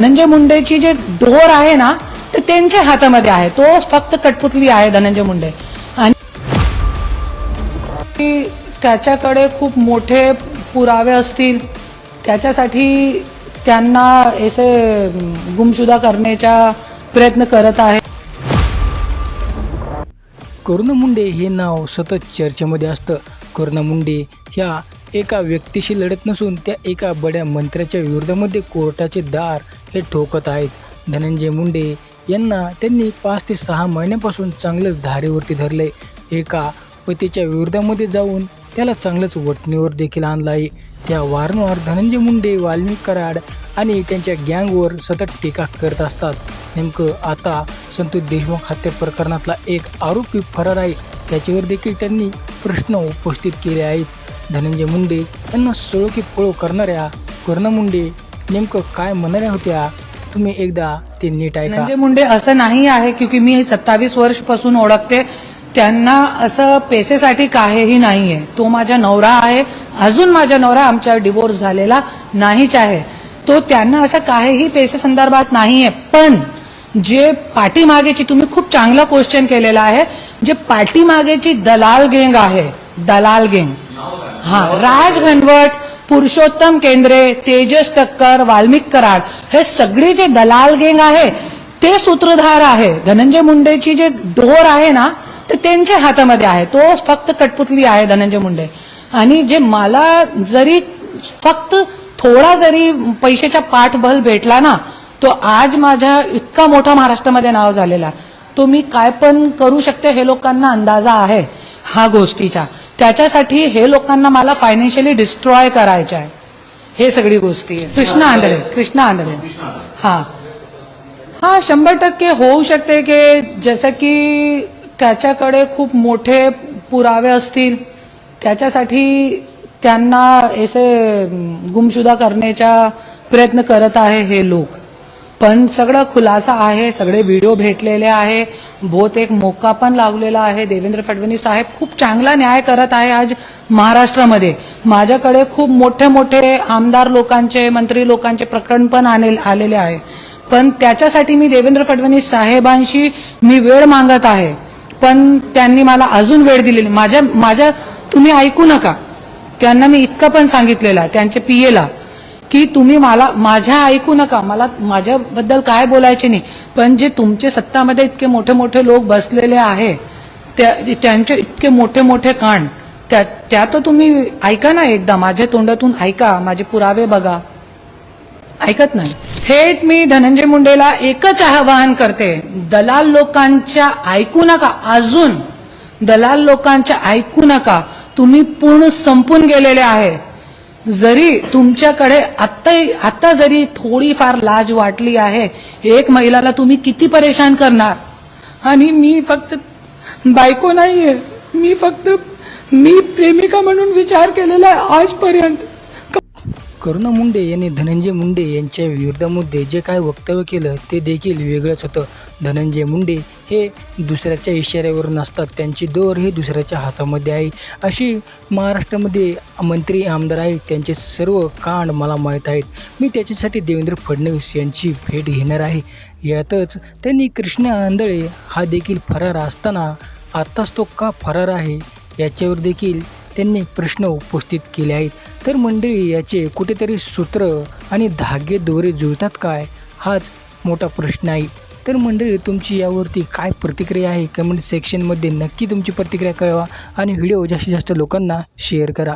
धनंजय मुंडेची जे डोर आहे ना ते त्यांच्या हातामध्ये आहे. तो फक्त कठपुतली आहे धनंजय मुंडे. आणि त्याच्याकडे खूप मोठे पुरावे असतील त्याच्यासाठी त्यांना असे गुमशुदा करण्याचा प्रयत्न करत आहे. करुणा मुंडे हे नाव सतत चर्चेमध्ये असतं. करुणा मुंडे ह्या एका व्यक्तीशी लढत नसून त्या एका बड्या मंत्र्याच्या विरोधामध्ये कोर्टाचे दार हे ठोकत आहेत. धनंजय मुंडे यांना त्यांनी पाच ते सहा महिन्यापासून चांगलंच धारेवरती धरले एका पतीच्या विरोधामध्ये जाऊन त्याला चांगलंच वटणीवर देखील आणलं आहे त्या वारंवार धनंजय मुंडे वाल्मिक कराड आणि त्यांच्या गँगवर सतत टीका करत असतात. नेमकं आता संतोष देशमुख हत्या प्रकरणातला एक आरोपी फरार आहे त्याच्यावर देखील त्यांनी प्रश्न उपस्थित केले आहेत. धनंजय मुंडे यांना सळो की पळो करणाऱ्या कर्ण मुंडे नेमकं काय म्हणाल्या होत्या? तुम्ही एकदा ते नीट ऐका. धनंजय मुंडे असं नाही आहे क्योंकि मी सत्तावीस वर्षपासून ओळखते. त्यांना असं पैसेसाठी काहीही नाही आहे तो माझा नवरा आहे. अजून माझा नवरा आमच्या डिवोर्स झालेला नाहीच आहे. तो त्यांना असं काहीही पैसे संदर्भात नाही आहे पण जे पाठीमागेची तुम्ही खूप चांगला क्वेश्चन केलेला आहे. जे पाठीमागेची दलाल गेंग आहे दलाल गेंग. हा राज भनवट पुरुषोत्तम केंद्रे तेजस टक्कर वाल्मिक कराड हे सगळे जे दलाल गेंग आहे ते सूत्रधार आहे. धनंजय मुंडेची जे डोर आहे ना ते त्यांच्या हातामध्ये आहे. तो फक्त कठपुतली आहे धनंजय मुंडे. आणि जे मला जरी फक्त थोडा जरी पैशाचा पाठबल भेटला ना तो आज माझ्या इतका मोठा महाराष्ट्रामध्ये नाव झालेला. तो मी काय पण करू शकते हे लोकांना अंदाजा आहे हा गोष्टीचा. त्याच्यासाठी हे लोकांना मला फायनान्शियली डिस्ट्रॉय करायचं आहे हे सगळी गोष्टी आहे. कृष्णा आंधळे. कृष्णा आंधळे. हा. हा शंभर टक्के होऊ शकते की जसं की त्याच्याकडे खूप मोठे पुरावे असतील त्याच्यासाठी त्यांना असे गुमशुदा करण्याचा प्रयत्न करत आहे हे लोक. पण सगळं खुलासा आहे सगळे व्हिडिओ भेटलेले आहे. बहुत एक मोका पण लागलेला आहे. देवेंद्र फडणवीस साहेब खूप चांगला न्याय करत आहे आज महाराष्ट्रामध्ये. माझ्याकडे खूप मोठे मोठे आमदार लोकांचे मंत्री लोकांचे प्रकरण पण आले आलेले आहे. पण त्याच्यासाठी मी देवेंद्र फडणवीस साहेबांशी मी वेळ मागत आहे. पण त्यांनी मला अजून वेळ दिलेली माझ्या माझ्या तुम्ही ऐकू नका. त्यांना मी इतकं पण सांगितलेलं आहे त्यांच्या पीएला की तुम्ही मला माझ्या ऐकू नका मला माझ्याबद्दल काय बोलायचे नाही. पण जे तुमचे सत्तामध्ये इतके मोठे मोठे लोक बसलेले आहे त्या- त्यांचे इतके मोठे मोठे कांड त्या त्या तर तुम्ही ऐका ना एकदा माझ्या तोंडातून ऐका माझे पुरावे बघा. ऐकत नाही. थेट मी धनंजय मुंडेला एकच आवाहन करते दलाल लोकांच्या ऐकू नका अजून दलाल लोकांच्या ऐकू नका. तुम्ही पूर्ण संपून गेलेले आहे. जरी तुमच्याकडे आत्ता आत्ता जरी थोडीफार लाज वाटली आहे एक महिलाला तुम्ही किती परेशान करणार? आणि मी फक्त बायको नाहीये. मी फक्त मी प्रेमिका म्हणून विचार केलेला आहे आजपर्यंत. करुणा मुंडे यांनी धनंजय मुंडे यांच्या विरोधामध्ये जे काय वक्तव्य केलं ते देखील वेगळंच होतं. धनंजय मुंडे हे दुसऱ्याच्या इशाऱ्यावर नसतात त्यांची दोर हे दुसऱ्याच्या हातामध्ये आहे. अशी महाराष्ट्रामध्ये मंत्री आमदार आहेत. त्यांचे सर्व कांड मला माहीत आहेत. मी त्याच्यासाठी देवेंद्र फडणवीस यांची भेट घेणार आहे. यातच त्यांनी कृष्णा आंधळे हा देखील फरार असताना आत्ताच तो का फरार आहे याच्यावर देखील त्यांनी प्रश्न उपस्थित केले आहेत. तर मंडळी याचे कुठेतरी सूत्र आणि धागे दोरे जुळतात काय? हाच मोठा प्रश्न आहे. तर मंडळी तुमची यावरती काय प्रतिक्रिया आहे? कमेंट सेक्शनमध्ये नक्की तुमची प्रतिक्रिया कळवा आणि व्हिडिओ जास्तीत जास्त लोकांना शेअर करा.